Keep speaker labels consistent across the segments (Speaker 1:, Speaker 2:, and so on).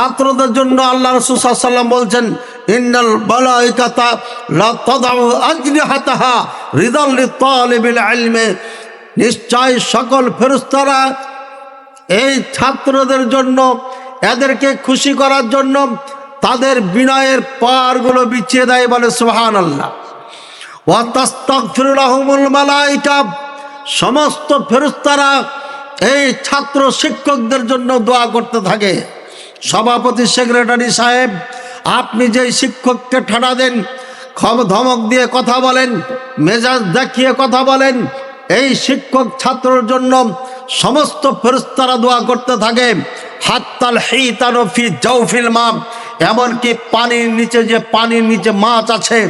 Speaker 1: ছাত্রদের জন্য আল্লাহ রসুল্লাম বলছেন নিশ্চয় সকল ফেরেশতারা এই ছাত্রদের জন্য, এদেরকে খুশি করার জন্য তাদের বিনয়ের পারগুলো বিছিয়ে দেয় বলে সোহান আল্লাহ সমস্ত ফেরুস্তারা এই ছাত্র শিক্ষকদের জন্য দোয়া করতে থাকে। সভাপতি সেক্রেটারি সাহেব, আপনি যেই শিক্ষককে ঠাডা দেন ধমক দিয়ে কথা বলেন, মেজাজ দেখিয়ে কথা বলেন, এই শিক্ষক ছাত্রর জন্য সমস্ত ফেরস্তারা দোয়া করতে থাকে। হাত্তাল হিতানফি জৌফিল মাম, এমনকি পানির নিচে যে পানির নিচে মাছ আছে,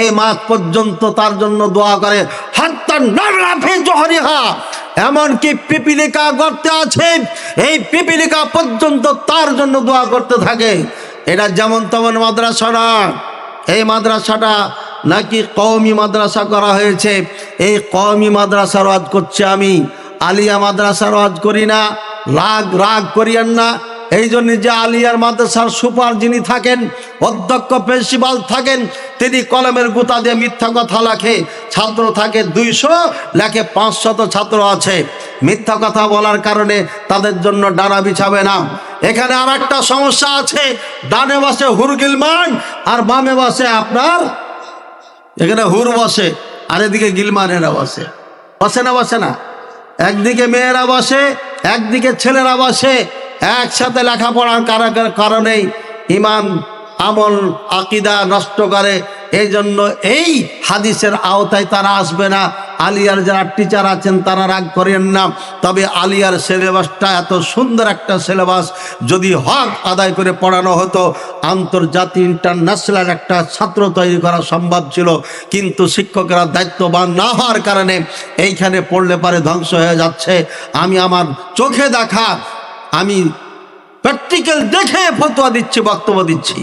Speaker 1: এই মাছ পর্যন্ত তার জন্য দোয়া করে। হাত্তার জহরিহা, এমনকি পিপিলিকা গর্তে আছে এই পিপিলিকা পর্যন্ত তার জন্য দোয়া করতে থাকে। এটা যেমন তেমন মাদ্রাসা না। এই মাদ্রাসাটা নাকি কওমি মাদ্রাসা করা হয়েছে। এই কওমি মাদ্রাসার ওয়াজ করছি আমি। আলিয়া মাদ্রাসার ওয়াজ করি না। রাগ রাগ করিয়েন না। এই জন্য যে আলিয়ার মাদ্রাসার সুপার যিনি থাকেন, অধ্যক্ষ, প্রিন্সিপাল থাকেন, তিনি কলমের গুতা দিয়ে মিথ্যা কথা লেখে। ছাত্র থাকে দুইশো, লেখে পাঁচশত ছাত্র আছে। মিথ্যা কথা বলার কারণে তাদের জন্য ডানা বিছাবে না। এখানে আর একটা সমস্যা আছে। ডানে বসে হুরগিলমান আর বামে বসে আপনার, এখানে হুর বসে, আর এদিকে গিলমানেরা বসে। বসে না বসে না। একদিকে মেয়েরা বসে, একদিকে ছেলেরা বসে, একসাথে লেখাপড়ার কারা- কারণেই ইমান, আমল, আকিদা নষ্ট করে। এই জন্য এই হাদিসের আওতায় তারা আসবে না। আলিয়ার যারা টিচার আছেন, তারা রাগ করেন না। তবে আলিয়ার সিলেবাসটা এত সুন্দর একটা সিলেবাস যদি হক আদায় করে পড়ানো হতো, আন্তর্জাতিক ইন্টারন্যাশনাল একটা ছাত্র তৈরি করা সম্ভব ছিল। কিন্তু শিক্ষকেরা দায়িত্ববান না হওয়ার কারণে এইখানে পড়লে পারে ধ্বংস হয়ে যাচ্ছে। আমি আমার চোখে দেখা, আমি প্র্যাকটিক্যাল দেখে ফতোয়া দিচ্ছি, বক্তব্য দিচ্ছি।